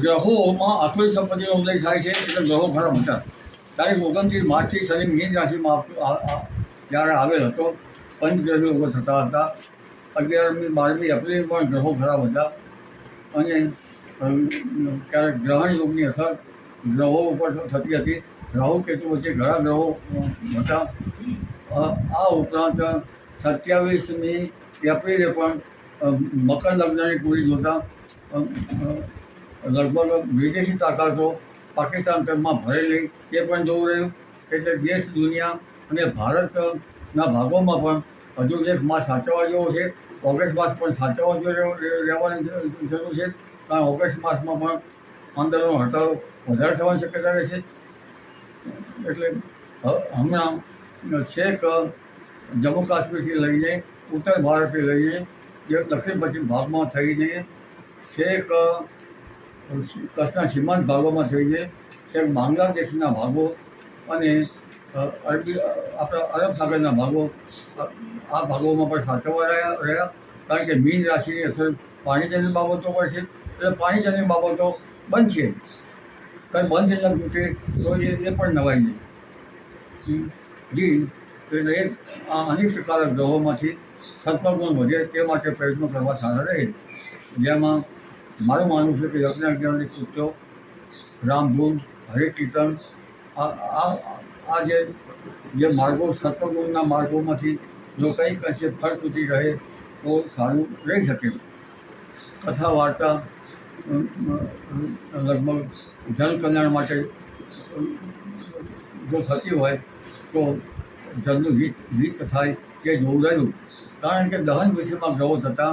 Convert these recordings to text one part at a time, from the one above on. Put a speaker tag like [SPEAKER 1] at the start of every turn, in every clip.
[SPEAKER 1] ગ્રહોમાં આખરી સંપત્તિનો ઉદય થાય છે, એટલે ગ્રહો ખરા હતા તારીખ ઓગણત્રીસ માર્ચથી શનિ મીન રાશિમાં જ્યારે આવેલ હતો પંચગ્રહી ઉપર થતા હતા. અગિયારમી, બારમી એપ્રિલ પણ ગ્રહો ખરાબ હતા અને ક્યારેક ગ્રહણ યોગની અસર ગ્રહો ઉપર થતી હતી. રાહુ કેતુ વચ્ચે ઘણા ગ્રહો હતા આ ઉપરાંત સત્યાવીસમી એપ્રિલે પણ મકર લગ્નની પૂરી જોતા લગભગ વિદેશી તાકાતો પાકિસ્તાન તરફમાં ભરેલી એ પણ જોવું રહ્યું. એટલે દેશ, દુનિયા અને ભારતના ભાગોમાં પણ હજુ એક માસ સાચવવા જેવો છે, ઓગસ્ટ માસ પણ સાચવવા જેવો રહેવાની જરૂર છે. કારણ ઓગસ્ટ માસમાં પણ આંદોલનો હડતાળો વધારે થવાની શક્યતા રહે છે. એટલે હમણાં છેક જમ્મુ કાશ્મીરથી લઈને ઉત્તર ભારતથી લઈને દક્ષિણ પશ્ચિમ ભાગમાં થઈને છેક કચ્છના સીમાંત ભાગોમાં થઈને છેક બાંગ્લાદેશના ભાગો અને અરબી આપણા અરબ સાગરના ભાગો આ ભાગોમાં પણ સાચવવા રહ્યા રહ્યા. કારણ કે મીન રાશિની અસર પાણીજન્ય બાબતો પર છે. એટલે પાણીજન્ય બાબતો બંધ છે કંઈ બંધ ન તૂટે તો એ એ પણ નવાઈ નહીં જી એટલે એક આ અનિષ્ટકારક ગ્રહોમાંથી સત્વગુણ વધે તે માટે પ્રયત્નો કરવા સારા રહે. જેમાં મારું માનવું છે કે યજ્ઞાજ્ઞાની કૃત્યો રામધૂન હરે કીર્તન, આ આ જે જે માર્ગો, સત્વગુણના માર્ગોમાંથી જો કંઈક અંશે ફળ તૂટી રહે તો સારું રહી શકે. કથા, વાર્તા લગભગ જનકલ્યાણ માટે જો થતી હોય તો જનનું હિત હિત થાય તે જોવું રહ્યું. કારણ કે દહન વિષયમાં ગ્રહો થતાં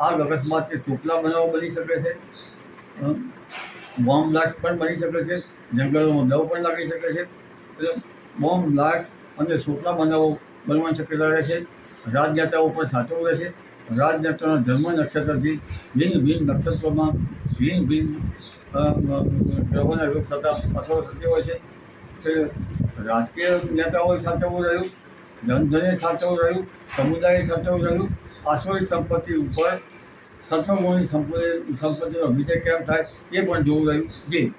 [SPEAKER 1] આગ અકસ્માત તે ચોટલા બનાવો બની શકે છે. બોમ્બ બ્લાસ્ટ પણ બની શકે છે. જંગલોમાં દવ પણ લાગી શકે છે. એટલે બોમ્બ બ્લાસ્ટ અને ચોટલા બનાવો બનવાની શક્યતા રહે છે. રાજયાત્રાઓ પણ સાચવવું રહેશે રાજનેતાના જન્મ નક્ષત્રથી ભિન્ન ભિન્ન નક્ષત્રોમાં ભિન્ન ભિન્ન ગ્રહોના યોગ થતાં અસરો થતી હોય છે. રાજકીય નેતાઓએ સાચવવું રહ્યું જનધને સાચવવું રહ્યું સમુદાયે સાચવવું રહ્યું, આશ્રય સંપત્તિ ઉપર સત્વગુણની સંપત્તિ, સંપત્તિનો વિજય કેમ થાય એ પણ જોવું રહ્યું. જે.